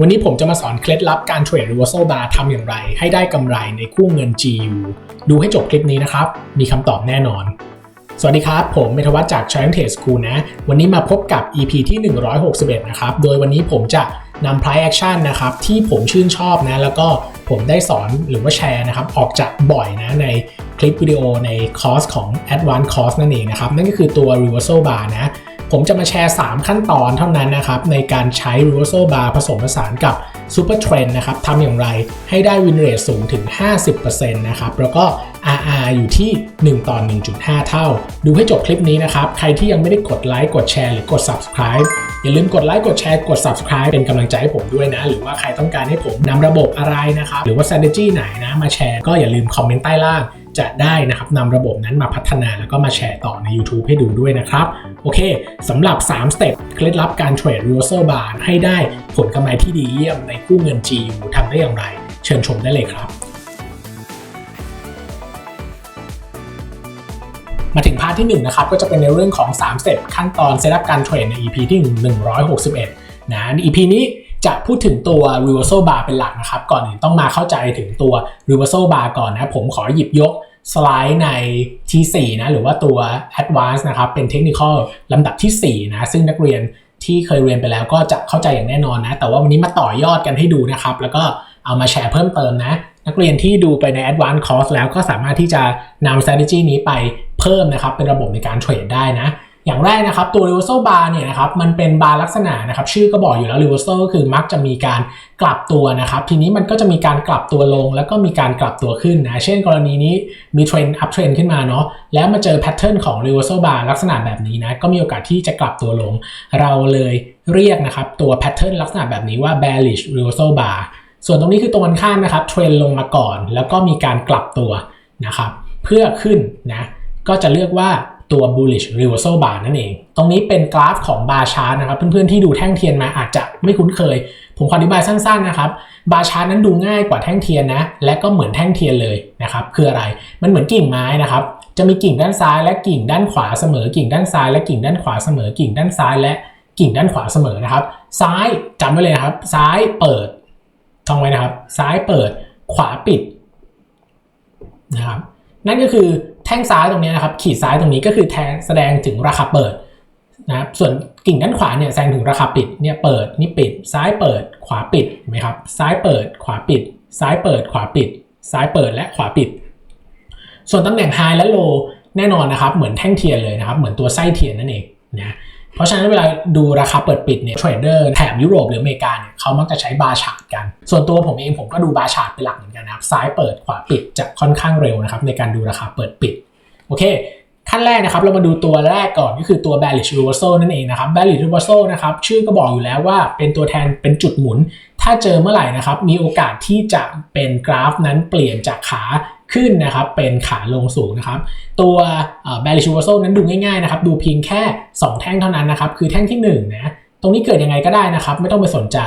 วันนี้ผมจะมาสอนเคล็ดลับการเทรด reversal bar ทำอย่างไร ให้ได้กำไรในคู่เงิน GU ดูให้จบคลิปนี้นะครับ มีคำตอบแน่นอน สวัสดีครับ ผมเมธวัฒน์จาก China Trade School นะ วันนี้มาพบกับ EP ที่ 161 นะครับ โดยวันนี้ผมจะนำ price action นะครับ ที่ผมชื่นชอบนะ แล้วก็ผมได้สอนหรือว่าแชร์นะครับ ออกจากบ่อยนะในคลิปวิดีโอในคอร์สของ Advanced Course นั่นเองนะครับ นั่นก็คือตัว reversal bar นะ ผมจะมาแชร์ 3 ขั้นตอนเท่านั้นนะครับ ในการใช้ reversal bar ผสมผสานกับ super trend นะครับทำอย่างไรให้ได้ win rate สูงถึง 50%นะครับ แล้วก็ RR อยู่ที่ 1 ต่อ 1.5 เท่า ดูให้จบคลิปนี้นะครับ ใครที่ยังไม่ได้กดไลค์กดแชร์หรือกด subscribe อย่าลืมกดไลค์กดแชร์กด subscribe เป็นกำลังใจให้ผมด้วยนะ หรือว่าใครต้องการให้ผมนำระบบอะไรนะครับ หรือว่า strategy ไหนนะมาแชร์ก็อย่าลืมคอมเมนต์ใต้ล่าง จะได้นะครับนำระบบนั้นมาพัฒนาแล้วก็มาแชร์ต่อใน YouTube ให้ดูด้วยนะครับ โอเคสำหรับ 3 สเต็ปเคล็ดลับการเทรด reversal bar ให้ได้ผลกำไรที่ดีเยี่ยมในคู่เงิน GU ทำได้อย่างไร เชิญชมได้เลยครับมาถึงพาร์ทที่1นะครับก็จะเป็นในเรื่องของ3สเต็ปขั้นตอนเซตอัพการเทรดใน EP ที่ 161 นะ EP นี้ จะพูดถึงตัว reversal bar เป็นหลักนะครับ ก่อนอื่นต้องมาเข้าใจถึงตัว reversal bar ก่อนนะ ผมขอหยิบยกสไลด์ในที่ 4 นะ หรือว่าตัว advance นะครับ เป็นเทคนิคลำดับที่ 4 นะ ซึ่งนักเรียนที่เคยเรียนไปแล้วก็จะเข้าใจอย่างแน่นอนนะ แต่ว่าวันนี้มาต่อยอดกันให้ดูนะครับ แล้วก็เอามาแชร์เพิ่มเติมนะ นักเรียนที่ดูไปใน advance course แล้วก็สามารถที่จะนำ strategy นี้ไปเพิ่มนะครับ เป็นระบบในการเทรดได้นะ อย่างแรกนะครับตัว reversal bar เนี่ยนะครับมันเป็นบาร์ลักษณะนะครับชื่อก็บอกอยู่แล้ว reversal ก็คือมักจะมีการกลับตัวนะครับ ทีนี้มันก็จะมีการกลับตัวลง แล้วก็มีการกลับตัวขึ้นนะเช่นกรณีนี้มีเทรนด์ up trend ขึ้นมาเนาะแล้วมาเจอแพทเทิร์นของ reversal bar ลักษณะแบบนี้นะก็มีโอกาสที่จะกลับตัวลง เราเลยเรียกนะครับตัวแพทเทิร์นลักษณะแบบนี้ว่า bearish reversal bar ส่วนตรงนี้คือตรงกันข้ามนะครับเทรนลงมาก่อน แล้วก็มีการกลับตัวนะครับเพื่อขึ้นนะก็จะเรียกว่า ตัว bullish reversal bar นั่นเอง ตรงนี้เป็นกราฟของ bar chart นะครับ เพื่อนๆที่ดูแท่งเทียนมาอาจจะไม่คุ้นเคย ผมขออธิบายสั้นๆนะครับ bar chart นั้นดูง่ายกว่าแท่งเทียนนะ และก็เหมือนแท่งเทียนเลยนะครับ คืออะไร มันเหมือนกิ่งไม้นะครับ จะมีกิ่งด้านซ้ายและกิ่งด้านขวาเสมอ กิ่งด้านซ้ายและกิ่งด้านขวาเสมอ กิ่งด้านซ้ายและกิ่งด้านขวาเสมอนะครับ ซ้ายจำไว้เลยนะครับ ซ้ายเปิดท่องไว้นะครับ ซ้ายเปิด ขวาปิดนะครับ นั่นก็คือ แท่งซ้ายตรงนี้นะครับขีดซ้ายตรงนี้ก็คือแทแสดงถึงราคาเปิดนะครับส่วนกิ่งด้านขวาเนี่ยแสดงถึงราคาปิดเนี่ยเปิดนี่ปิด ซ้ายเปิด ขวาปิดเห็นไหมครับซ้ายเปิด ขวาปิด ซ้ายเปิด ขวาปิด ซ้ายเปิดและขวาปิด ส่วนตำแหน่งไฮและโลแน่นอนนะครับเหมือนแท่งเทียนเลยนะครับ เหมือนตัวไส้เทียนนั่นเองนะ เพราะฉะนั้นเวลาดูราคาเปิดปิดเนี่ยเทรดเดอร์แถบยุโรปหรืออเมริกาเนี่ยเขามักจะใช้บาร์ชาร์ตกัน ส่วนตัวผมเองผมก็ดูบาร์ชาร์ตเป็นหลักเหมือนกันนะครับซ้ายเปิดขวาปิดจะค่อนข้างเร็วนะครับในการดูราคาเปิดปิดโอเคขั้นแรกนะครับเรามาดูตัวแรกก่อนก็คือตัว bearish reversal นั่นเองนะครับ bearish reversal นะครับชื่อก็บอกอยู่แล้วว่าเป็นตัวแทนเป็นจุดหมุน ถ้าเจอเมื่อไหร่นะครับมีโอกาสที่จะเป็นกราฟนั้นเปลี่ยนจากขา ขึ้นนะครับเป็นขาลงสูงนะครับตัว bearish reversal นั้นดูง่ายๆนะครับดูเพียงแค่ 2 แท่งเท่านั้นนะครับคือแท่งที่1นะตรงนี้เกิดยังไงก็ได้นะครับไม่ต้องไปสนใจ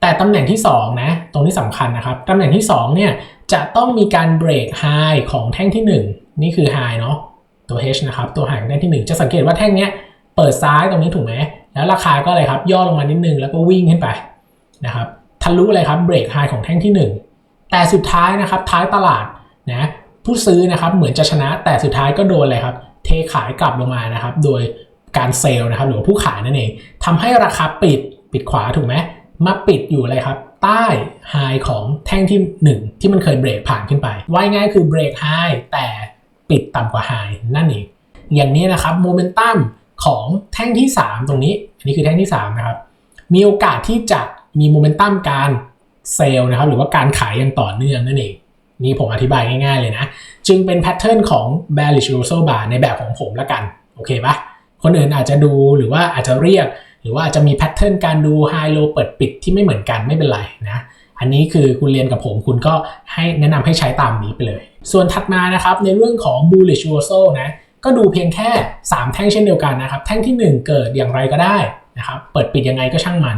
แต่ตำแหน่งที่2นะตรงนี้สำคัญนะครับตำแหน่งที่2เนี่ยจะต้องมีการ break high ของแท่งที่ 1 นี่คือ high เนาะตัว H นะครับตัว high ของแท่งที่ 1 จะสังเกตว่าแท่งเนี้ยเปิดซ้ายตรงนี้ถูกไหมแล้วราคาก็อะไรครับย่อลงมานิดนึงแล้วก็วิ่งขึ้นไปนะครับทะลุอะไรครับ break high ของแท่งที่ 1 แต่สุดท้ายนะครับท้ายตลาด นะผู้ซื้อนะครับเหมือนจะชนะแต่สุดท้ายก็โดนอะไรครับ เทขายกลับลงมานะครับ โดยการเซลล์นะครับ หรือผู้ขายนั่นเองทำให้ราคาปิดปิดขวาถูกไหมมาปิดอยู่อะไรครับ ใต้ไฮของแท่งที่ 1 ที่มันเคยเบรกผ่านขึ้นไป ว่ายง่ายคือเบรกไฮแต่ปิดต่ำกว่าไฮนั่นเองอย่างนี้นะครับโมเมนตัมของแท่งที่ 3 ตรงนี้ อันนี้คือแท่งที่ 3 นะครับ มีโอกาสที่จะมีโมเมนตัมการเซลล์นะครับ หรือว่าการขายอย่างต่อเนื่องนั่นเอง นี่ผมอธิบายง่ายๆเลยนะ จึงเป็นแพทเทิร์นของ bearish reversal bar ในแบบของผมละกัน โอเคปะคนอื่นอาจจะดูหรือว่าอาจจะเรียก หรือว่าอาจจะมีแพทเทิร์นการดู high low เปิดปิดที่ไม่เหมือนกันไม่เป็นไรนะอันนี้คือคุณเรียนกับผมคุณก็ให้แนะนำให้ใช้ตามนี้ไปเลย ส่วนถัดมานะครับในเรื่องของ bullish reversal นะก็ดูเพียงแค่ 3 แท่งเช่นเดียวกันนะครับแท่งที่ 1 เกิดอย่างไรก็ได้นะครับเปิดปิดยังไงก็ช่างมัน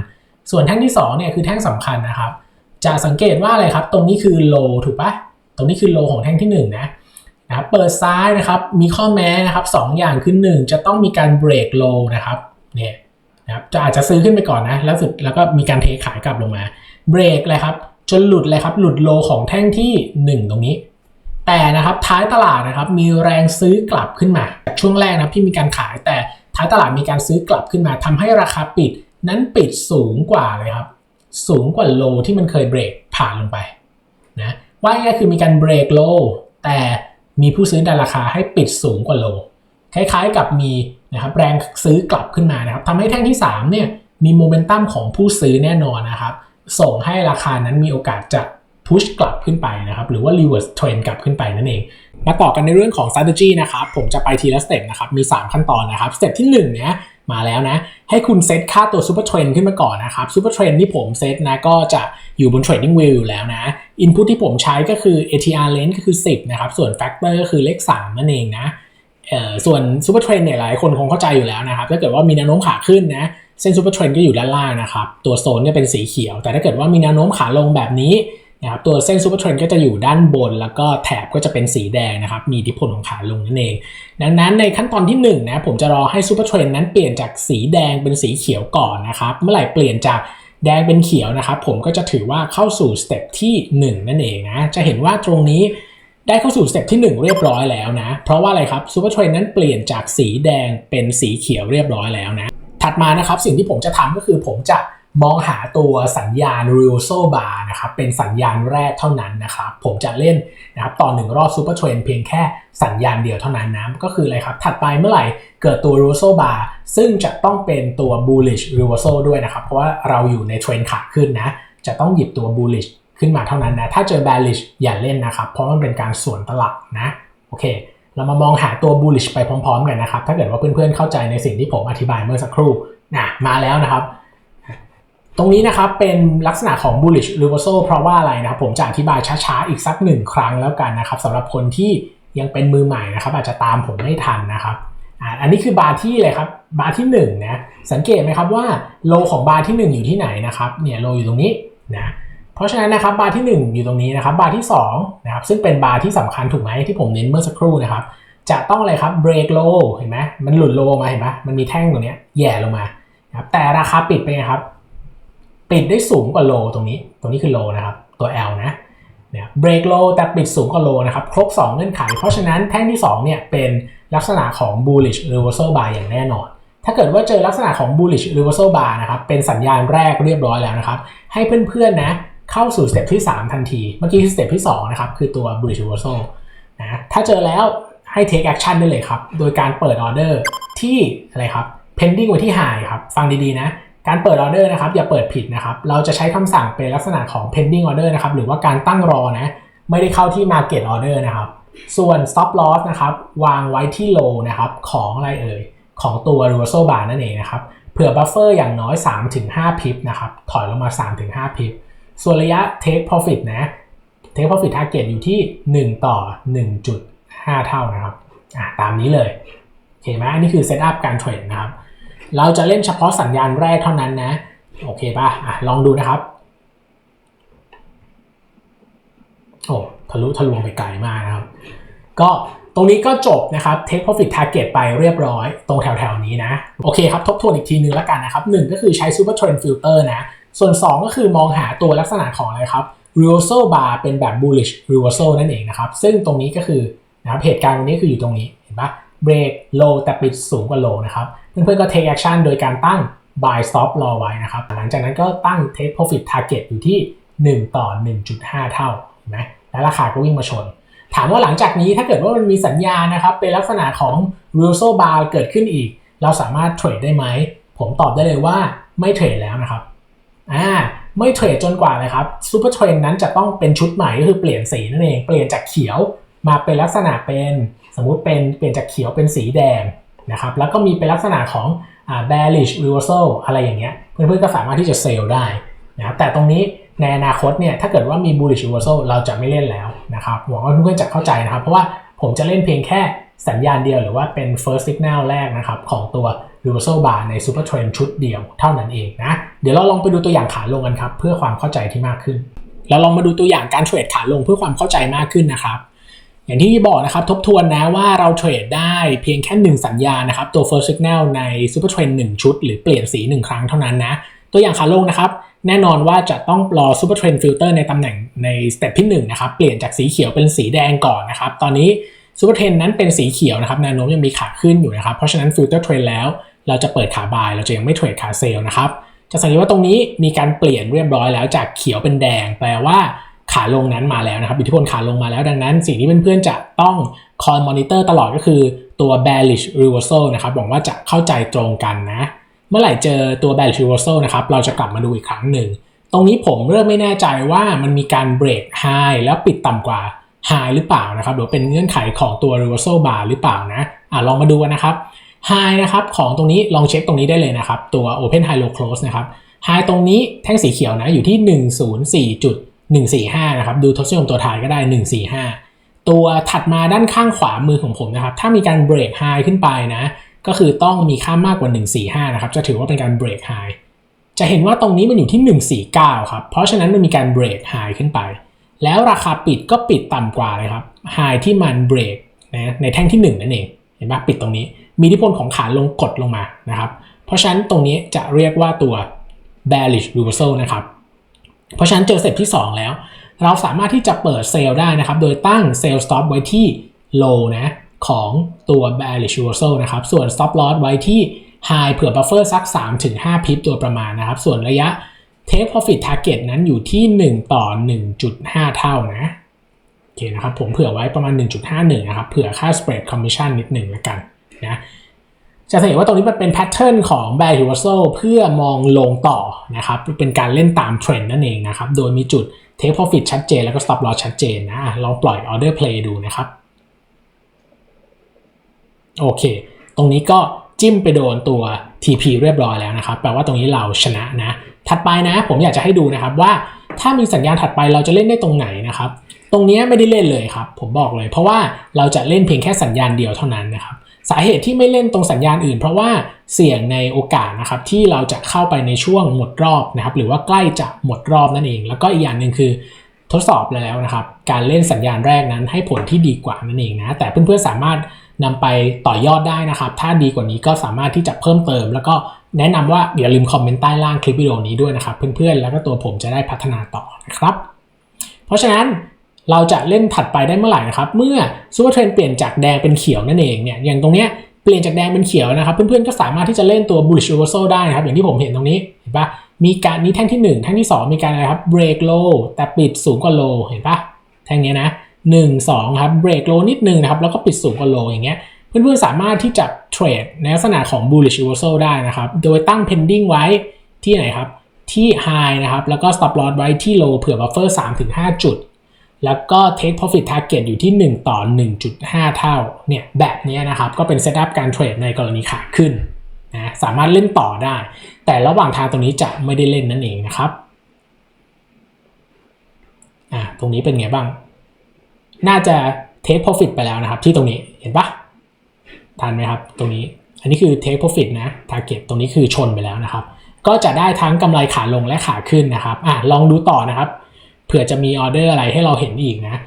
ส่วนแท่งที่2เนี่ยคือแท่งสำคัญนะครับ จะสังเกตว่าอะไรครับ ตรงนี้คือ low ถูกปะ ตรงนี้คือ low ของแท่งที่1นะนะเปิดซ้ายนะครับมีข้อแม้นะครับสอย่างคือ1จะต้องมีการ break low นะครับเนี่ยนะครับจะอาจจะซื้อขึ้นไปก่อนนะแล้วสุดแล้วก็มีการเทขายกลับลงมาเบรกเลยครับจนหลุดเลยครับหลุดโลของแท่งที่ 1 ตรงนี้ แต่นะครับท้ายตลาดนะครับมีแรงซื้อกลับขึ้นมา ช่วงแรกนะที่มีการขายแต่ท้ายตลาดมีการซื้อกลับขึ้นมาทำให้ราคาปิดนั้นปิดสูงกว่าเลยครับสูงกว่าโลที่มันเคยเบรกผ่านลงไปนะ ว่าง่ายคือมีการเบรกโลแต่มีผู้ซื้อดันราคาให้ปิดสูงกว่าโล คล้ายๆกับมีนะครับแรงซื้อกลับขึ้นมานะครับทำให้แท่งที่3เนี่ยมีโมเมนตัมของผู้ซื้อแน่นอนนะครับ ส่งให้ราคานั้นมีโอกาสจะพุชกลับขึ้นไปนะครับ หรือว่า reverse trend กลับขึ้นไปนั่นเอง มาต่อกันในเรื่องของ strategy นะครับ ผมจะไปทีละสเต็ปนะครับ มี 3 ขั้นตอนนะครับ สเต็ปที่1เนี่ย มาแล้วนะ ให้คุณเซตค่าตัว super trend ขึ้นมาก่อนนะครับ super trend ที่ผมเซตนะก็จะอยู่บน trading wheel อยู่แล้วนะ input ที่ผมใช้ก็คือ ATR length ก็คือ 10 นะครับ ส่วน factor ก็คือเลข 3 นั่นเองนะส่วน super trend เนี่ยหลายคนคงเข้าใจอยู่แล้วนะครับถ้าเกิดว่ามีแนวโน้มขาขึ้นนะเส้น super trend ก็อยู่ด้านล่างนะครับตัวโซนเนี่ยเป็นสีเขียว แต่ถ้าเกิดว่ามีแนวโน้มขาลงแบบนี้ นะครับตัวเส้น super trend ก็จะอยู่ด้านบน แล้วก็แถบก็จะเป็นสีแดงนะครับมีอิทธิพลของขาลงนั่นเอง ดังนั้นในขั้นตอนที่1นะผมจะรอให้ super trend นั้นเปลี่ยนจากสีแดงเป็นสีเขียวก่อนนะครับเมื่อไหร่เปลี่ยนจากแดงเป็นเขียวนะครับผมก็จะถือว่าเข้าสู่สเต็ปที่ 1 นั่นเองนะจะเห็นว่าตรงนี้ได้เข้าสู่สเต็ปที่ 1 เรียบร้อยแล้วนะ เพราะว่าอะไรครับซูเปอร์เทรนนั้นเปลี่ยนจากสีแดงเป็นสีเขียวเรียบร้อยแล้วนะถัดมานะครับสิ่งที่ผมจะทำก็คือผมจะ มองหาตัวสัญญาณ r e a l s o bar นะครับเป็นสัญญาณแรกเท่านั้นนะครับผมจะเล่นนะครับต่อหนึ่งรอบซูเปอร์เทรนเพียงแค่สัญญาณเดียวเท่านั้นนะก็คืออะไรครับถัดไปเมื่อไหร่เกิดตัว r e a l s o bar ซึ่งจะต้องเป็นตัว bullish r e a l s o ด้วยนะครับ เพราะว่าเราอยู่ในเทรนขาขึ้นนะจะต้องหยิบตัว bullish ขึ้นมาเท่านั้นนะถ้าเจอ bearish อย่าเล่นนะครับ เพราะมันเป็นการสวนตลาดนะโอเคเรามามองหาตัว bullish ไปพร้อม ๆ กันนะครับ ถ้าเกิดว่าเพื่อนๆ เข้าใจในสิ่งที่ผมอธิบายเมื่อสักครู่นะมาแล้วนะครับ ตรงนี้นะครับเป็นลักษณะของ bullish reversal เพราะว่าอะไรนะครับผมจะอธิบายช้าๆ อีกสักหนึ่งครั้งแล้วกันนะครับสำหรับคนที่ยังเป็นมือใหม่นะครับอาจจะตามผมไม่ทันนะครับอันนี้คือบาร์ที่เลยครับบาร์ที่1นะสังเกตไหมครับว่าโลของบาร์ที่ 1 อยู่ที่ไหนนะครับเนี่ยโลอยู่ตรงนี้นะเพราะฉะนั้นนะครับบาร์ที่ 1 อยู่ตรงนี้นะครับบาร์ที่2นะครับซึ่งเป็นบาร์ที่สำคัญถูกไหมที่ผมเน้นเมื่อสักครู่นะครับจะต้องอะไรครับเบรกโลเห็นไหมมันหลุดโลมาเห็นไหมมันมีแท่งตรงนี้แย่ลงมาครับแต่ราคาปิดไปไงครับ ปิดได้สูงกว่าโลตรงนี้ ตรงนี้คือโลนะครับ ตัว L นะเนี่ยเบรกโลแต่ปิดสูงกว่าโลนะครับ ครบ 2 เงื่อนไข เพราะฉะนั้นแท่งที่ 2 เนี่ย เป็นลักษณะของ bullish reversal bar อย่างแน่นอน ถ้าเกิดว่าเจอลักษณะของ bullish reversal bar นะครับ เป็นสัญญาณแรกเรียบร้อยแล้วนะครับ ให้เพื่อนๆนะ เข้าสู่สเต็ปที่ 3 ทันที เมื่อกี้คือสเต็ปที่ 2 นะครับ คือตัว bullish reversal นะ ถ้าเจอแล้วให้ take action ได้เลยครับ โดยการเปิดออเดอร์ที่อะไรครับ pending ไว้ที่ high ครับ ฟังดีๆนะ การเปิดออเดอร์นะครับอย่าเปิดผิดนะครับ เราจะใช้คำสั่งเป็นลักษณะของ pending order นะครับหรือว่าการตั้งรอนะไม่ได้เข้าที่ market order นะครับ ส่วน stop loss นะครับวางไว้ที่ low นะครับของอะไรเอ่ยของตัว reversal bar นั่นเองนะครับเผื่อ buffer อย่างน้อย 3-5 พิบนะครับถอยลงมา 3-5 พิบส่วนระยะ take profit นะ take profit target อยู่ที่ 1 ต่อ 1.5 เท่านะครับอะตามนี้เลยโอเคไหมอันนี้คือ setup การเทรดนะครับ เราจะเล่นเฉพาะสัญญาณแรกเท่านั้นนะ โอเคป่ะอะลองดูนะครับ โอ้ทะลุทะลวงไปไกลมากนะครับ ก็ตรงนี้ก็จบนะครับ take profit target ไปเรียบร้อย ตรงแถวๆนี้นะ โอเคครับ ทบทวนอีกทีนึงแล้วกันนะครับหนึ่งก็คือใช้ super trend filter นะ ส่วน 2 ก็คือมองหาตัวลักษณะของอะไรครับ reversal bar เป็นแบบ bullish reversal นั่นเองนะครับ ซึ่งตรงนี้ก็คือนะครับเหตุการณ์ตรงนี้คืออยู่ตรงนี้เห็นปะ break low แต่ปิดสูงกว่า low นะครับ เพื่อนๆก็ take action โดยการตั้ง buy stop รอไว้นะครับ หลังจากนั้นก็ตั้ง take profit target อยู่ที่ 1 ต่อ 1.5 เท่าเห็นไหมแล้วราคาก็วิ่งมาชน ถามว่าหลังจากนี้ถ้าเกิดว่ามันมีสัญญานะครับ เป็นลักษณะของ reversal bar เกิดขึ้นอีก เราสามารถเทรดได้ไหม ผมตอบได้เลยว่าไม่เทรดแล้วนะครับอ่าไม่เทรดจนกว่าเลยครับซูเปอร์เทรนนั้นจะต้องเป็นชุดใหม่ก็คือเปลี่ยนสีนั่นเองเปลี่ยนจากเขียวมาเป็นลักษณะเป็น สมมุติเป็นเปลี่ยนจากเขียวเป็นสีแดง นะครับแล้วก็มีเป็นลักษณะของอ่า bearish reversal อะไรอย่างเงี้ยเพื่อนๆก็สามารถที่จะเซลล์ได้นะครับแต่ตรงนี้ในอนาคตเนี่ยถ้าเกิดว่ามี bullish reversal เราจะไม่เล่นแล้วนะครับหวังว่าเพื่อนๆจะเข้าใจนะครับ เพราะว่าผมจะเล่นเพียงแค่สัญญาณเดียวหรือว่าเป็น first signal แรกนะครับของตัว reversal bar ใน super trend ชุดเดียวเท่านั้นเองนะเดี๋ยวเราลองไปดูตัวอย่างขาลงกันครับเพื่อความเข้าใจที่มากขึ้น เราลองมาดูตัวอย่างการเทรดขาลงเพื่อความเข้าใจมากขึ้นนะครับ อย่างที่บอกนะครับทบทวนนะว่าเราเทรดได้เพียงแค่ 1 สัญญานะครับ ตัว first signal ใน super trend 1 ชุด หรือเปลี่ยนสี 1 ครั้งเท่านั้นนะ ตัวอย่างขาลงนะครับ แน่นอนว่าจะต้องรอ Super Trend Filter ในตำแหน่งในสเต็ปที่1นะครับ เปลี่ยนจากสีเขียวเป็นสีแดงก่อนนะครับ ตอนนี้ Super Trend นั้นเป็นสีเขียวนะครับแนวโน้มยังมีขาขึ้นอยู่นะครับ เพราะฉะนั้น Filter Trend แล้ว เราจะเปิดขาบาย เราจะยังไม่เทรดขาเซลนะครับจะสังเกตว่าตรงนี้มีการเปลี่ยนเรียบร้อยแล้วจากเขียวเป็นแดง แปลว่า ขาลงนั้นมาแล้วนะครับอิทธิพลขาลงมาแล้วดังนั้น สิ่งที่เพื่อนๆจะต้องคอยมอนิเตอร์ตลอดก็คือตัว bearish reversal นะครับหวังว่าจะเข้าใจตรงกันนะ เมื่อไหร่เจอตัว bearish reversal นะครับเราจะกลับมาดูอีกครั้งหนึ่ง ตรงนี้ผมเริ่มไม่แน่ใจว่ามันมีการ break high แล้วปิดต่ำกว่า high หรือเปล่านะครับหรือเป็นเงื่อนไขของตัว reversal bar หรือเปล่านะอะลองมาดูกันนะครับ high นะครับของตรงนี้ลองเช็คตรงนี้ได้เลยนะครับตัว open high low close นะครับ high ตรงนี้แท่งสีเขียวนะอยู่ที่ 145นะครับดูทศนิยมตัวถ่ายก็ได้ 145 ตัวถัดมาด้านข้างขวามือของผมนะครับ ถ้ามีการ break high ขึ้นไปนะ ก็คือต้องมีค่ามากกว่า 145นะครับ จะถือว่าเป็นการ break high จะเห็นว่าตรงนี้มันอยู่ที่ 149 ครับ เพราะฉะนั้นมันมีการ break high ขึ้นไป แล้วราคาปิดก็ปิดต่ำกว่าเลยครับ high ที่มัน break นะในแท่งที่ 1 นั่นเอง เห็นปะปิดตรงนี้ มีอิทธิพลของขาลงกดลงมานะครับ เพราะฉะนั้นตรงนี้จะเรียกว่าตัว bearish reversal นะครับ เพราะฉะนั้นเจอเซตที่ 2 แล้ว เราสามารถที่จะเปิดเซลล์ได้นะครับ โดยตั้งเซลล์ stop ไว้ที่ low นะของตัว bearish reversal นะครับ ส่วน stop loss ไว้ที่ high เผื่อ buffer สัก 3-5 พิปโดยประมาณนะครับ ส่วนระยะ take profit target นั้นอยู่ที่ 1 ต่อ 1.5 เท่านะโอเคนะครับผมเผื่อไว้ประมาณ 1.51 นะครับ เผื่อค่า spread commission นิดหนึ่งแล้วกันนะ จะเห็นว่าตรงนี้มันเป็นแพทเทิร์นของ bear reversal เพื่อมองลงต่อนะครับ เป็นการเล่นตามเทรนด์นั่นเองนะครับ โดยมีจุด take profit ชัดเจน แล้วก็ stop loss ชัดเจนนะ ลองปล่อย order play ดูนะครับ โอเค ตรงนี้ก็จิ้มไปโดนตัว TP เรียบร้อยแล้วนะครับ แปลว่าตรงนี้เราชนะนะ ถัดไปนะ ผมอยากจะให้ดูนะครับว่าถ้ามีสัญญาณถัดไปเราจะเล่นได้ตรงไหนนะครับ ตรงนี้ไม่ได้เล่นเลยครับ ผมบอกเลย เพราะว่าเราจะเล่นเพียงแค่สัญญาณเดียวเท่านั้นนะครับ สาเหตุที่ไม่เล่นตรงสัญญาณอื่น เพราะว่าเสี่ยงในโอกาสนะครับที่เราจะเข้าไปในช่วงหมดรอบนะครับหรือว่าใกล้จะหมดรอบนั่นเอง แล้วก็อีกอย่างหนึ่งคือทดสอบแล้วนะครับ การเล่นสัญญาณแรกนั้นให้ผลที่ดีกว่านั่นเองนะแต่เพื่อนๆสามารถนำไปต่อยอดได้นะครับ ถ้าดีกว่านี้ก็สามารถที่จะเพิ่มเติม แล้วก็แนะนำว่าอย่าลืมคอมเมนต์ใต้ล่างคลิปวิดีโอนี้ด้วยนะครับเพื่อนๆแล้วก็ตัวผมจะได้พัฒนาต่อนะครับ เพราะฉะนั้น เราจะเล่นถัดไปได้เมื่อไหร่นะครับ เมื่อซูเปอร์เทรนเปลี่ยนจากแดงเป็นเขียวนั่นเองเนี่ยอย่างตรงเนี้ยเปลี่ยนจากแดงเป็นเขียวนะครับ เพื่อนๆก็สามารถที่จะเล่นตัว bullish reversal ได้นะครับ อย่างที่ผมเห็นตรงนี้เห็นปะมีการนี้แท่งที่ 1 แท่งที่ 2 มีการอะไรครับ break low แต่ปิดสูงกว่า low เห็นปะแท่งเนี้ยนะ1 2ครับ break low นิดนึงนะครับ แล้วก็ปิดสูงกว่า low อย่างเงี้ยเพื่อนๆสามารถที่จะเทรดในลักษณะของ bullish reversal ได้นะครับ โดยตั้ง pending ไว้ที่ไหนครับที่ high นะครับแล้วก็ stop loss ไว้ที่ low เผื่อ buffer 3-5 จุด แล้วก็ take profit target อยู่ที่ 1 ต่อ 1.5 เท่าเนี่ยแบบนี้นะครับก็เป็น setup การเทรดในกรณีขาขึ้นนะสามารถเล่นต่อได้ แต่ระหว่างทางตรงนี้จะไม่ได้เล่นนั่นเองนะครับอ่าตรงนี้เป็นไงบ้าง น่าจะ take profit ไปแล้วนะครับ ที่ตรงนี้เห็นปะทันไหมครับตรงนี้อันนี้คือ take profit นะ target ตรงนี้คือชนไปแล้วนะครับ ก็จะได้ทั้งกำไรขาลงและขาขึ้นนะครับอะลองดูต่อนะครับ เผื่อจะมีออเดอร์อะไรให้เราเห็นอีกนะ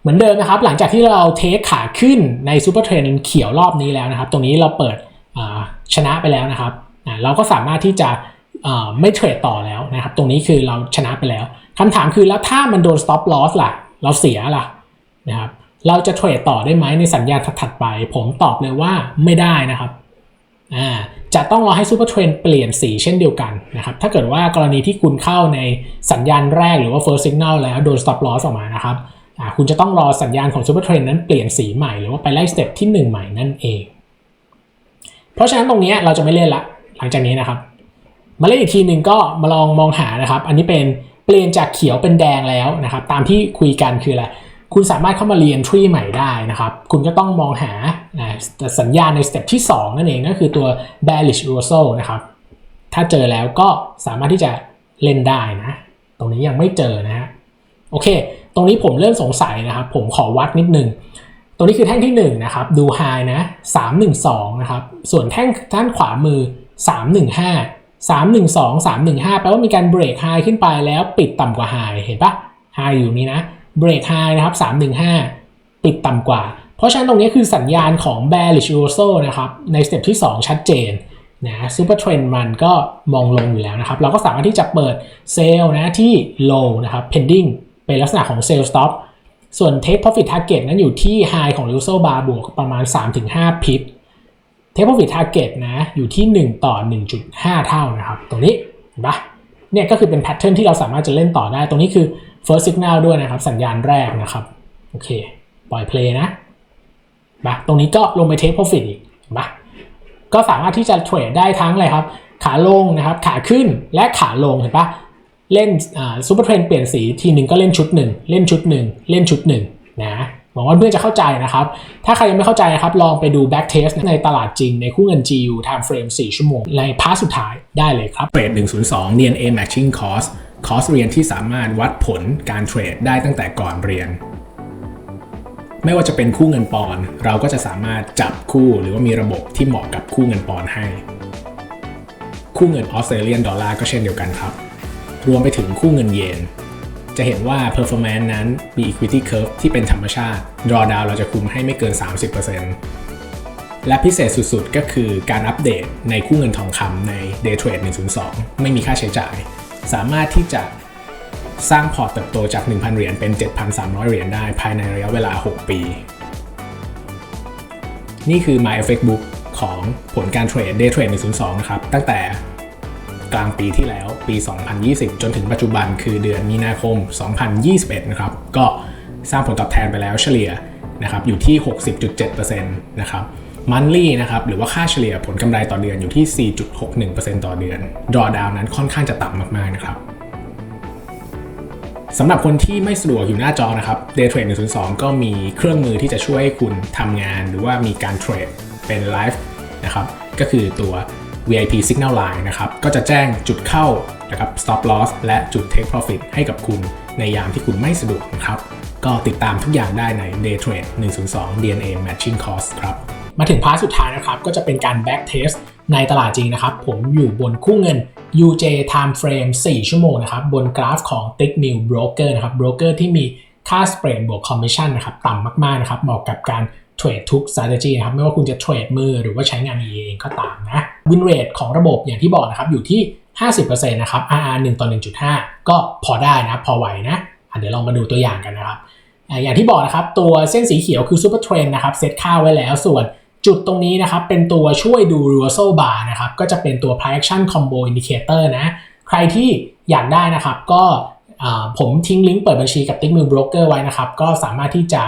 เหมือนเดิมนะครับ หลังจากที่เราเทคขาขึ้นในซูเปอร์เทรนเขียวรอบนี้แล้วนะครับ ตรงนี้เราเปิดชนะไปแล้วนะครับเราก็สามารถที่จะไม่เทรดต่อแล้วนะครับ ตรงนี้คือเราชนะไปแล้วคำถามคือแล้วถ้ามันโดน stop loss ล่ะ เราเสียล่ะนะครับเราจะเทรดต่อได้ไหมในสัญญาถัดไป ผมตอบเลยว่าไม่ได้นะครับ จะต้องรอให้ซูเปอร์เทรนเปลี่ยนสีเช่นเดียวกันนะครับ ถ้าเกิดว่ากรณีที่คุณเข้าในสัญญาณแรกหรือว่า first signal แล้วโดน stop loss ออกมานะครับคุณจะต้องรอสัญญาณของซูเปอร์เทรนนั้นเปลี่ยนสีใหม่หรือว่าไปไล่สเต็ปที่ 1 ใหม่นั่นเอง เพราะฉะนั้นตรงนี้เราจะไม่เล่นละหลังจากนี้นะครับ มาเล่นอีกทีหนึ่งก็มาลองมองหานะครับ อันนี้เป็นเปลี่ยนจากเขียวเป็นแดงแล้วนะครับ ตามที่คุยกันคืออะไร คุณสามารถเข้ามาเรียนทรีใหม่ได้นะครับ คุณก็ต้องมองหาสัญญาณในสเต็ปที่ 2 นั่นเองก็คือตัว bearish reversal นะครับ ถ้าเจอแล้วก็สามารถที่จะเล่นได้นะ ตรงนี้ยังไม่เจอนะฮะโอเค ตรงนี้ผมเริ่มสงสัยนะครับ ผมขอวัดนิดนึงตรงนี้คือแท่งที่ 1 นะครับ ดู high นะ 312 นะครับ ส่วนแท่งด้านขวามือ 315 312 315 แปลว่ามีการเบรก high ขึ้นไปแล้วปิดต่ำกว่า high เห็นปะ high อยู่นี้นะ เบรกไฮนะครับ 315 ปิดต่ำกว่า เพราะฉะนั้นตรงนี้คือสัญญาณของ bearish reversal นะครับ ในสเต็ปที่ 2 ชัดเจนนะซูเปอร์เทรนมันก็มองลงอยู่แล้วนะครับ เราก็สามารถที่จะเปิดเซลล์นะที่ low นะครับ pending เป็นลักษณะของเซลล์ stop ส่วน take profit target นั้นอยู่ที่ high ของ reversal bar บวกประมาณ 3-5 pip take profit target นะอยู่ที่ 1 ต่อ 1.5 เท่านะครับ ตรงนี้เห็นปะเนี่ยก็คือเป็นแพทเทิร์นที่เราสามารถจะเล่นต่อได้ ตรงนี้คือ first signal ด้วยนะครับ สัญญาณแรกนะครับ โอเค ปล่อย play นะปะตรงนี้ก็ลงไป take profit อีกเห็นปะก็สามารถที่จะเทรดได้ทั้งอะไรครับ ขาลงนะครับ ขาขึ้นและขาลงเห็นปะเล่นซูเปอร์เทรนเปลี่ยนสีทีหนึ่งก็เล่นชุดหนึ่งเล่นชุดหนึ่งเล่นชุดหนึ่งนะหวังว่าเพื่อนจะเข้าใจนะครับ ถ้าใครยังไม่เข้าใจนะครับ ลองไปดู back test ในตลาดจริงในคู่เงิน GU time frame 4 ชั่วโมง ในพาร์ทสุดท้ายได้เลยครับเทรด102 DNA Matching Course คอร์สเรียนที่สามารถวัดผลการเทรดได้ตั้งแต่ก่อนเรียน ไม่ว่าจะเป็นคู่เงินปอนด์เราก็จะสามารถจับคู่หรือว่ามีระบบที่เหมาะกับคู่เงินปอนด์ให้ คู่เงินออสเตรเลียนดอลลาร์ก็เช่นเดียวกันครับ รวมไปถึงคู่เงินเยนจะเห็นว่า performance นั้นมี equity curve ที่เป็นธรรมชาติ drawdown เราจะคุมให้ไม่เกิน 30%และพิเศษสุดๆ ก็คือการอัปเดตในคู่เงินทองคำใน Day Trade 102 ไม่มีค่าใช้จ่าย สามารถที่จะสร้างพอร์ตเติบโตจาก 1,000 เหรียญเป็น 7,300 เหรียญได้ภายในระยะเวลา 6 ปี นี่คือ My Effect Book ของผลการเทรด Day Trade 102 นะครับ ตั้งแต่กลางปีที่แล้วปี 2020 จนถึงปัจจุบันคือเดือนมีนาคม 2021 นะครับ ก็สร้างผลตอบแทนไปแล้วเฉลี่ยนะครับอยู่ที่ 60.7%นะครับ มันลี่นะครับหรือว่าค่าเฉลี่ยผลกำไรต่อเดือนอยู่ที่ 4.61%ต่อเดือน drawdown นั้นค่อนข้างจะต่ำมากๆนะครับสำหรับคนที่ไม่สะดวกอยู่หน้าจอนะครับ Day Trade 102 ก็มีเครื่องมือที่จะช่วยให้คุณทำงาน หรือว่ามีการเทรดเป็นไลฟ์นะครับก็คือตัว VIP Signal Line นะครับก็จะแจ้งจุดเข้านะครับ Stop Loss และจุด Take Profit ให้กับคุณในยามที่คุณไม่สะดวกนะครับ ก็ติดตามทุกอย่างได้ใน Day Trade 102 DNA Matching Course ครับ มาถึงพาร์ทสุดท้ายนะครับ ก็จะเป็นการ back test ในตลาดจริงนะครับ ผมอยู่บนคู่เงิน UJ Time Frame 4 ชั่วโมงนะครับ บนกราฟของ Tick Mill Broker นะครับ broker ที่มีค่า spread บวก commission นะครับต่ำมากๆนะครับเหมาะกับการเทรดทุก strategy นะครับ ไม่ว่าคุณจะเทรดมือหรือว่าใช้งานเองก็ตามนะ win rate ของระบบอย่างที่บอกนะครับอยู่ที่ 50%นะครับ RR 1ต่อ1.5 ก็พอได้นะ พอไหวนะเดี๋ยวลองมาดูตัวอย่างกันนะครับอ่าอย่างที่บอกนะครับ ตัวเส้นสีเขียวคือ Super Trend นะครับเซตค่าไว้แล้วส่วน จุดตรงนี้นะครับเป็นตัวช่วยดู reversal bar นะครับก็จะเป็นตัว price action combo indicator นะ ใครที่อยากได้นะครับก็ผมทิ้งลิงก์เปิดบัญชีกับ Tick Mill Broker ไว้นะครับ ก็สามารถที่จะ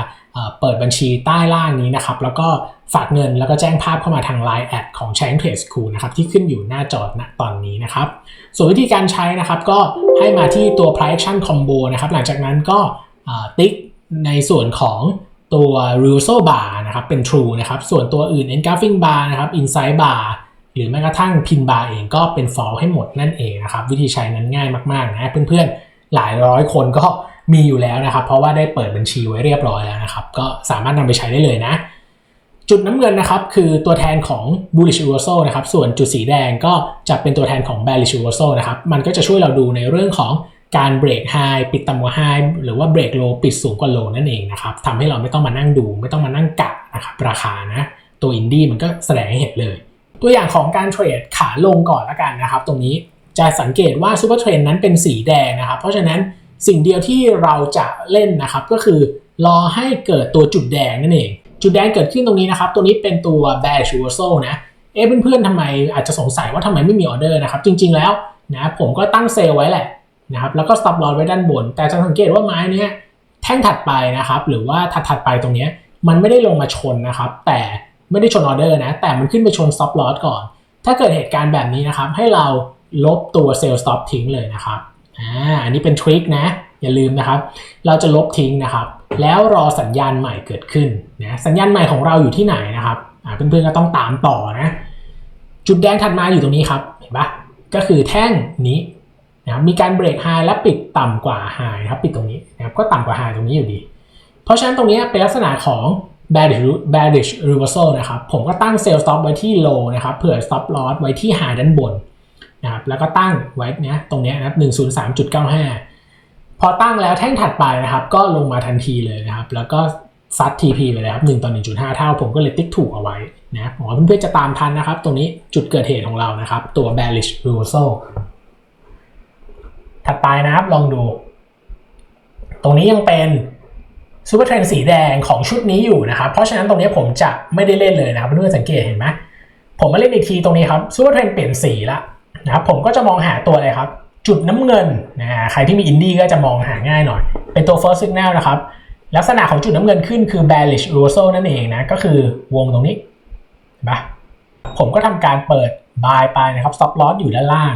เปิดบัญชีใต้ล่างนี้นะครับ แล้วก็ฝากเงินแล้วก็แจ้งภาพเข้ามาทาง Line แอดของ Chain Trade School นะครับที่ขึ้นอยู่หน้าจอณตอนนี้นะครับ ส่วนวิธีการใช้นะครับก็ให้มาที่ตัว price action combo นะครับ หลังจากนั้นก็ติ๊กในส่วนของ ตัว reversal bar นะครับเป็น true นะครับส่วนตัวอื่น engulfing bar นะครับ inside bar หรือแม้กระทั่ง pin bar เองก็เป็น false ให้หมดนั่นเองนะครับวิธีใช้นั้นง่ายมากๆนะเพื่อนๆหลายร้อยคนก็มีอยู่แล้วนะครับ เพราะว่าได้เปิดบัญชีไว้เรียบร้อยแล้วนะครับ ก็สามารถนำไปใช้ได้เลยนะ จุดน้ำเงินนะครับคือตัวแทนของ bullish reversal นะครับส่วนจุดสีแดงก็จะเป็นตัวแทนของ bearish reversal นะครับมันก็จะช่วยเราดูในเรื่องของ การเบรกไฮปิดต่ำกว่าไฮหรือว่าเบรกโลปิดสูงกว่าโลนั่นเองนะครับทำให้เราไม่ต้องมานั่งดู ไม่ต้องมานั่งกะนะครับราคานะตัวอินดี้มันก็แสดงให้เห็นเลย ตัวอย่างของการเทรดขาลงก่อนละกันนะครับ ตรงนี้จะสังเกตว่าซูเปอร์เทรนนั้นเป็นสีแดงนะครับ เพราะฉะนั้นสิ่งเดียวที่เราจะเล่นนะครับก็คือรอให้เกิดตัวจุดแดงนั่นเอง จุดแดงเกิดขึ้นตรงนี้นะครับ ตัวนี้เป็นตัว bearish reversal นะเอ๊ะเพื่อนๆทำไมอาจจะสงสัยว่าทำไมไม่มีออเดอร์นะครับ จริงๆแล้วนะผมก็ตั้งเซลไว้แหละ นะครับแล้วก็ stop loss ไว้ด้านบน แต่จะสังเกตว่าไม้เนี้ยแท่งถัดไปนะครับหรือว่าถัดถัดไปตรงเนี้ยมันไม่ได้ลงมาชนนะครับ แต่ไม่ได้ชนออเดอร์นะแต่มันขึ้นไปชน stop loss ก่อน ถ้าเกิดเหตุการณ์แบบนี้นะครับ ให้เราลบตัว sell stop ทิ้งเลยนะครับอ่าอันนี้เป็นทริคนะอย่าลืมนะครับ เราจะลบทิ้งนะครับ แล้วรอสัญญาณใหม่เกิดขึ้นนะสัญญาณใหม่ของเราอยู่ที่ไหนนะครับเพื่อนๆก็ต้องตามต่อนะ จุดแดงถัดมาอยู่ตรงนี้ครับเห็นปะก็คือแท่งนี้ นะครับมีการเบรกไฮและปิดต่ำกว่าไฮนะครับปิดตรงนี้นะครับก็ต่ำกว่าไฮตรงนี้อยู่ดี เพราะฉะนั้นตรงนี้เป็นลักษณะของ bearish bearish reversal นะครับ ผมก็ตั้ง sell stop ไว้ที่ low นะครับ เผื่อ stop loss ไว้ที่ high ด้านบนนะครับ แล้วก็ตั้งไว้เนี้ยตรงนี้ยนะครับ103.95 พอตั้งแล้วแท่งถัดไปนะครับ ก็ลงมาทันทีเลยนะครับ แล้วก็ซัด TP ไปเลยครับ1ต่อ1.5 เท่า ผมก็เลยติ๊กถูกเอาไว้นะผมว่าเพื่อนๆจะตามทันนะครับ ตรงนี้จุดเกิดเหตุของเรานะครับ ตัว bearish reversal ไปนะครับ ลองดู ตรงนี้ยังเป็นซูเปอร์เทรนสีแดงของชุดนี้อยู่นะครับ เพราะฉะนั้นตรงนี้ผมจะไม่ได้เล่นเลยนะครับเพื่อนสังเกตเห็นไหมผมมาเล่นอีกทีตรงนี้ครับซูเปอร์เทรนเปลี่ยนสีละนะครับผมก็จะมองหาตัวอะไรครับ จุดน้ำเงินนะใครที่มีอินดี้ก็จะมองหาง่ายหน่อย เป็นตัว first signal นะครับ ลักษณะของจุดน้ำเงินขึ้นคือ bearish reversal นั่นเองนะก็คือวงตรงนี้เห็นปะผมก็ทำการเปิด buy ไปนะครับ stop loss อยู่ด้านล่าง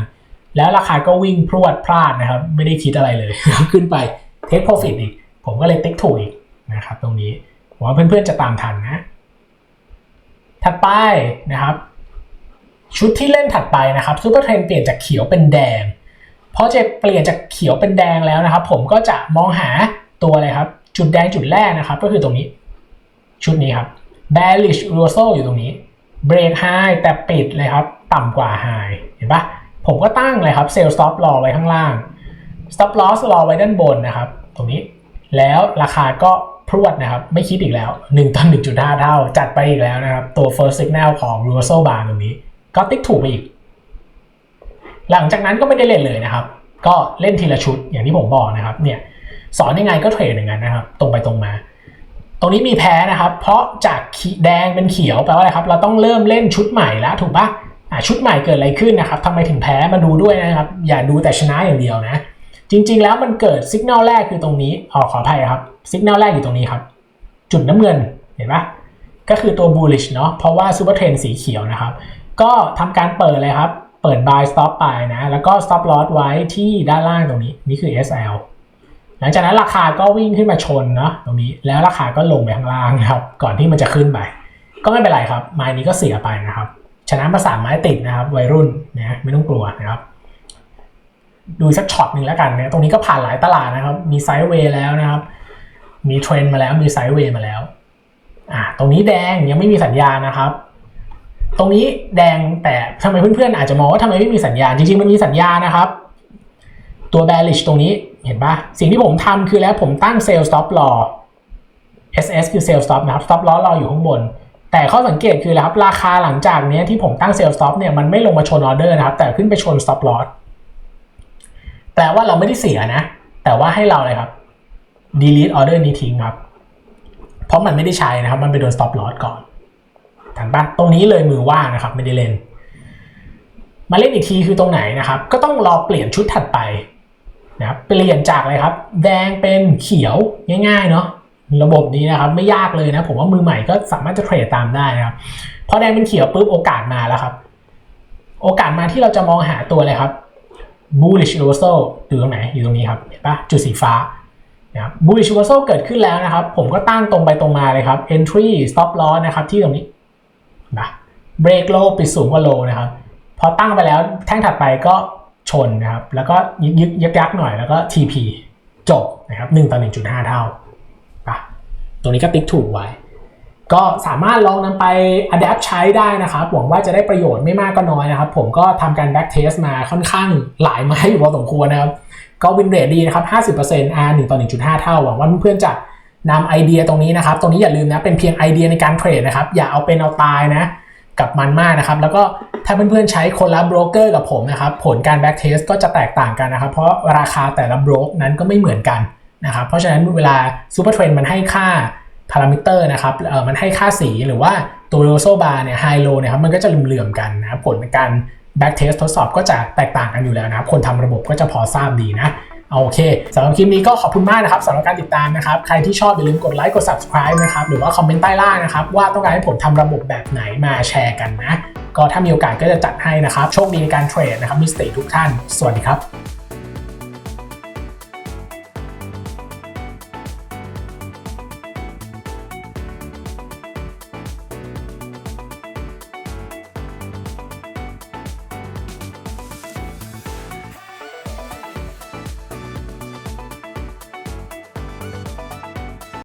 แล้วราคาก็วิ่งพรวดพลาดนะครับ ไม่ได้คิดอะไรเลย ขึ้นไป take profit อีก ผมก็เลยติ๊กถูกอีกนะครับตรงนี้ผมว่าเพื่อนๆจะตามทันนะ ถัดไปนะครับ ชุดที่เล่นถัดไปนะครับซูเปอร์เทรนเปลี่ยนจากเขียวเป็นแดงเพราะจะเปลี่ยนจากเขียวเป็นแดงแล้วนะครับ ผมก็จะมองหาตัวอะไรครับ จุดแดงจุดแรกนะครับ ก็คือตรงนี้ ชุดนี้ครับ bearish reversal อยู่ตรงนี้ break high แต่ปิดเลยครับ ต่ำกว่า high เห็นปะ ผมก็ตั้งเลยครับ sell stop รอไว้ข้างล่าง stop loss รอไว้ด้านบนนะครับ ตรงนี้แล้วราคาก็พรวดนะครับ ไม่คิดอีกแล้ว 1ต่อ1.5 เท่า จัดไปอีกแล้วนะครับ ตัว first signal ของ reversal bar ตรงนี้ ก็ติ๊กถูกไปอีก หลังจากนั้นก็ไม่ได้เล่นเลยนะครับ ก็เล่นทีละชุดอย่างที่ผมบอกนะครับเนี่ยสอนยังไงก็เทรดอย่างนั้นนะครับ ตรงไปตรงมา ตรงนี้มีแพ้นะครับ เพราะจากแดงเป็นเขียวแปลว่าอะไรครับ เราต้องเริ่มเล่นชุดใหม่แล้วถูกปะ่ะ ชุดใหม่เกิดอะไรขึ้นนะครับทำไมถึงแพ้มาดูด้วยนะครับ อย่าดูแต่ชนะอย่างเดียวนะ จริง ๆ แล้วมันเกิดสัญญาณแรกคือตรงนี้อ๋อขออภัยครับสัญญาณแรกอยู่ตรงนี้ครับ จุดน้ำเงินเห็นปะก็คือตัว bullish เนาะเพราะว่า super trend สีเขียวนะครับ ก็ทำการเปิดเลยครับ เปิด buy stop ไปนะ แล้วก็ stop loss ไว้ที่ด้านล่างตรงนี้ นี่คือ SL หลังจากนั้นราคาก็วิ่งขึ้นมาชนเนาะตรงนี้ แล้วราคาก็ลงไปข้างล่างนะครับ ก่อนที่มันจะขึ้นไป ก็ไม่เป็นไรครับไม้นี้ก็เสียไปนะครับ ชนะมาสามไม้ติดนะครับ วัยรุ่นนะไม่ต้องกลัวนะครับ ดูสักช็อตหนึ่งแล้วกันนะตรงนี้ก็ผ่านหลายตลาดนะครับ มีไซด์เวย์แล้วนะครับ มีเทรนมาแล้วมีไซด์เวย์มาแล้วอ่าตรงนี้แดงยังไม่มีสัญญาณนะครับ ตรงนี้แดงแต่ทำไมเพื่อนๆอาจจะมองว่าทำไมไม่มีสัญญาณ จริงๆมันมีสัญญาณนะครับ ตัว bearish ตรงนี้เห็นปะสิ่งที่ผมทำคือแล้วผมตั้ง sell stop รอ SS คือ sell stop นะครับ stop loss รออยู่ข้างบน แต่ข้อสังเกตคือแล้วครับราคาหลังจากนี้ที่ผมตั้ง sell stop เนี่ยมันไม่ลงมาชนออเดอร์นะครับ แต่ขึ้นไปชน stop loss แปลว่าเราไม่ได้เสียนะ แต่ว่าให้เราเลยครับ delete order นี้ทิ้งครับ เพราะมันไม่ได้ใช้นะครับ มันไปโดน stop loss ก่อนทันปะตรงนี้เลยมือว่างนะครับ ไม่ได้เล่น มาเล่นอีกทีคือตรงไหนนะครับ ก็ต้องรอเปลี่ยนชุดถัดไปนะครับเปลี่ยนจากอะไรครับ แดงเป็นเขียวง่ายๆเนาะ ระบบนี้นะครับไม่ยากเลยนะ ผมว่ามือใหม่ก็สามารถจะเทรดตามได้นะครับพอแดงเป็นเขียวปุ๊บโอกาสมาแล้วครับ โอกาสมาที่เราจะมองหาตัวอะไรครับ bullish reversal อยู่ตรงไหนอยู่ตรงนี้ครับเห็นปะจุดสีฟ้านะครับ bullish reversal เกิดขึ้นแล้วนะครับ ผมก็ตั้งตรงไปตรงมาเลยครับ entry stop loss นะครับที่ตรงนี้นะเบรกโลปิดสูงกว่าโลนะครับ พอตั้งไปแล้วแท่งถัดไปก็ชนนะครับ แล้วก็ยึกยึกยักยักหน่อยแล้วก็ TP จบนะครับ1ต่อ1.5 เท่า ตรงนี้ก็ติ๊กถูกไว้ ก็สามารถลองนำไป adapt ใช้ได้นะครับหวังว่าจะได้ประโยชน์ไม่มากก็น้อยนะครับ ผมก็ทำการ back test มาค่อนข้างหลายไม้อยู่พอสมควรนะครับ ก็วินเรทดีนะครับ 50% R 1ต่อ1.5 เท่า หวังว่าเพื่อนๆจะนำไอเดียตรงนี้นะครับ ตรงนี้อย่าลืมนะ เป็นเพียงไอเดียในการเทรดนะครับ อย่าเอาเป็นเอาตายนะ กับมันมากนะครับ แล้วก็ถ้าเพื่อนๆใช้คนละโบรกเกอร์กับผมนะครับ ผลการ back test ก็จะแตกต่างกันนะครับ เพราะราคาแต่ละโบรกนั้นก็ไม่เหมือนกัน นะครับเพราะฉะนั้นเวลา Super Trend มันให้ค่าพารามิเตอร์นะครับเออมันให้ค่าสีหรือว่าตัว r e v e r s a l bar เนี่ย high low เนี่ยครับมันก็จะเหลื่อมๆกันนะครับผลในการ back test ทดสอบก็จะแตกต่างกันอยู่แล้วนะครับคนทำระบบก็จะพอทราบดีนะโอเคสำหรับคลิปนี้ก็ขอบคุณมากนะครับสำหรับการติดตามนะครับ ใครที่ชอบอย่าลืมกดไลค์กด subscribe นะครับหรือว่าคอมเมนต์ใต้ล่างนะครับ ว่าต้องการให้ผมทำระบบแบบไหนมาแชร์กันนะ ก็ถ้ามีโอกาสก็จะจัดให้นะครับ โชคดีในการเทรดนะครับมิสเตทุกท่าน สวัสดีครับ